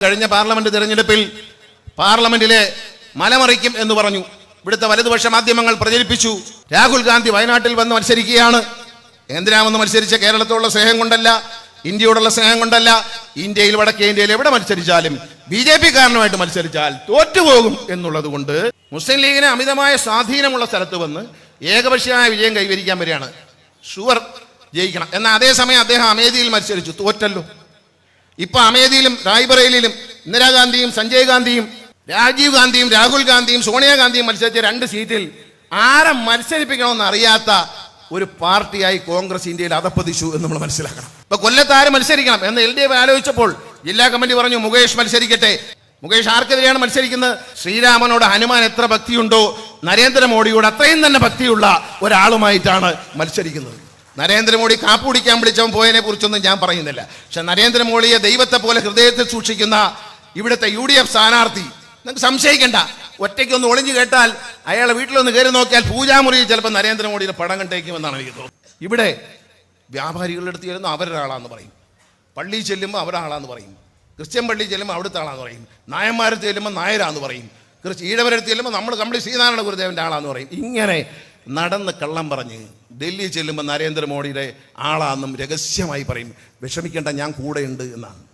കഴിഞ്ഞ പാർലമെന്റ് തെരഞ്ഞെടുപ്പിൽ പാർലമെന്റിലെ മലമറിക്കും എന്ന് പറഞ്ഞു. ഇവിടുത്തെ വലതുപക്ഷ മാധ്യമങ്ങൾ പ്രചരിപ്പിച്ചു. രാഹുൽ ഗാന്ധി വയനാട്ടിൽ വന്ന് മത്സരിക്കുകയാണ്. എന്തിനാമെന്ന് മത്സരിച്ച കേരളത്തോടുള്ള സ്നേഹം കൊണ്ടല്ല ഇന്ത്യയോടുള്ള സ്നേഹം കൊണ്ടല്ല ഇന്ത്യയിൽ വടക്കേ ഇന്ത്യയിൽ എവിടെ മത്സരിച്ചാലും ബി ജെ പി കാരണമായിട്ട് മത്സരിച്ചാൽ തോറ്റുപോകും എന്നുള്ളത് കൊണ്ട് മുസ്ലിം ലീഗിന് അമിതമായ സ്വാധീനമുള്ള സ്ഥലത്ത് വന്ന് ഏകപക്ഷീയമായ വിജയം കൈവരിക്കാൻ വരികയാണ്. ഷുവർ ജയിക്കണം. എന്നാൽ അതേസമയം അദ്ദേഹം അമേധിയിൽ മത്സരിച്ചു. തോറ്റല്ലോ. ഇപ്പൊ അമേദിയിലും റായ്ബറേലിയിലും ഇന്ദിരാഗാന്ധിയും സഞ്ജയ് ഗാന്ധിയും രാജീവ് ഗാന്ധിയും രാഹുൽ ഗാന്ധിയും സോണിയാഗാന്ധിയും മത്സരിച്ച രണ്ട് സീറ്റിൽ ആരെ മത്സരിപ്പിക്കണമെന്ന് അറിയാത്ത ഒരു പാർട്ടിയായി കോൺഗ്രസ് ഇന്ത്യയിൽ അധപ്പതിച്ചു എന്ന് നമ്മൾ മനസ്സിലാക്കണം. ഇപ്പൊ കൊല്ലത്ത് ആര് മത്സരിക്കണം എന്ന് എൽ ഡി എഫ് ആലോചിച്ചപ്പോൾ ജില്ലാ കമ്മിറ്റി പറഞ്ഞു മുകേഷ് മത്സരിക്കട്ടെ. മുകേഷ് ആർക്കെതിരെയാണ് മത്സരിക്കുന്നത്? ശ്രീരാമനോട് ഹനുമാൻ എത്ര ഭക്തിയുണ്ടോ? നരേന്ദ്രമോദിയോട് അത്രയും തന്നെ ഭക്തിയുള്ള ഒരാളുമായിട്ടാണ് മത്സരിക്കുന്നത്. നരേന്ദ്രമോദി കാപ്പ് കുടിക്കാൻ വിളിച്ചവൻ പോയതിനെ കുറിച്ചൊന്നും ഞാൻ പറയുന്നില്ല. പക്ഷെ നരേന്ദ്രമോദിയെ ദൈവത്തെ പോലെ ഹൃദയത്തിൽ സൂക്ഷിക്കുന്ന ഇവിടുത്തെ യു ഡി എഫ് സ്ഥാനാർത്ഥി നിങ്ങൾക്ക് സംശയിക്കണ്ട. ഒറ്റയ്ക്കൊന്ന് ഒളിഞ്ഞു കേട്ടാൽ അയാളെ വീട്ടിലൊന്ന് കയറി നോക്കിയാൽ പൂജാമുറിയിൽ ചിലപ്പോൾ നരേന്ദ്രമോദിയുടെ പടം കണ്ടേക്കുമെന്നാണ് എനിക്ക് തോന്നുന്നത്. ഇവിടെ വ്യാപാരികളുടെ അടുത്ത് ചെല്ലുന്ന അവരൊരാളാന്ന് പറയും. പള്ളിയിൽ ചെല്ലുമ്പോൾ അവരാളാന്ന് പറയും. ക്രിസ്ത്യൻ പള്ളിയിൽ ചെല്ലുമ്പോൾ അവിടുത്തെ ആളാന്ന് പറയും. നായന്മാരത്ത് ചെല്ലുമ്പോൾ നായരാന്ന് പറയും. ഈഴവരടുത്ത് ചെല്ലുമ്പോൾ നമ്മൾ കമ്പിളി ശ്രീനാരായണ ഗുരുദേവന്റെ ആളാന്ന് പറയും. ഇങ്ങനെ നടന്ന് കള്ളം പറഞ്ഞ് ഡൽഹി ചെല്ലുമ്പോൾ നരേന്ദ്രമോദിയുടെ ആളാണെന്നും രഹസ്യമായി പറയും. വിഷമിക്കേണ്ട ഞാൻ കൂടെയുണ്ട് എന്നാണ്.